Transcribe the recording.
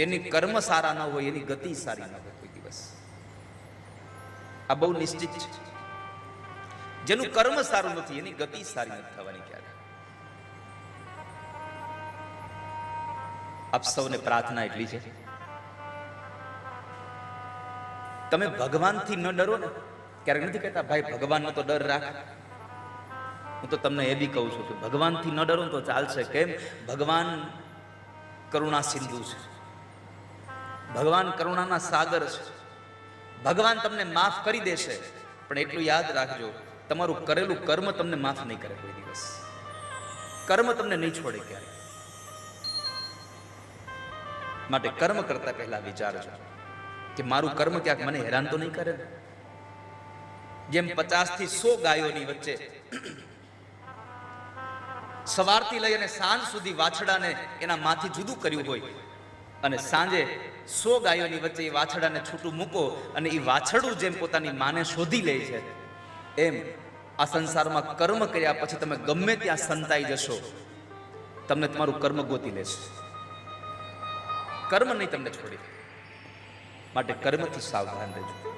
જેની કર્મ સારા ન હોય, એની ગતિ સારી ન હોય કોઈ દિવસ. આ બહુ નિશ્ચિત છે. જેનું કર્મ સારું નથી, એની ગતિ સારી નથી થવાની ક્યારે. આપ સૌને પ્રાર્થના એટલી છે. તમે ભગવાનથી ન ડરો ને, ક્યારેક નથી કહેતા, ભાઈ, ભગવાનનો તો ડર રાખ. હું તો તમને એ બી કહું છું કે ભગવાનથી ન ડરો તો ચાલશે. કેમ? ભગવાન કરુણા સિંધુ છે. ભગવાન કરુણાના સાગર છે. ભગવાન તમને માફ કરી દેશે, પણ એટલું યાદ રાખજો, તમારું કરેલું કર્મ તમને માફ નહીં કરે કોઈ દિવસ. કર્મ તમને નહીં છોડે ક્યારે માટે કર્મ કરતા પહેલા વિચારજો કે મારું કર્મ ક્યાંક મને હેરાન તો નહીં કરે જેમ પચાસથી સો ગાયોની વચ્ચે સવારથી લઈ અને સાંજ સુધી વાછડાને એના માથી જુદું કર્યું હોય અને સાંજે સો ગાયોની વચ્ચે એ વાછડાને છૂટું મૂકો અને એ વાછડું જેમ પોતાની માને શોધી લે છે. એમ આ સંસારમાં કર્મ કર્યા પછી તમે ગમે ત્યાં સંતાઈ જશો. તમને તમારું કર્મ ગોતી લેશે. કર્મ નહીં તમને છોડી. માટે કર્મથી સાવધાન રહેજો.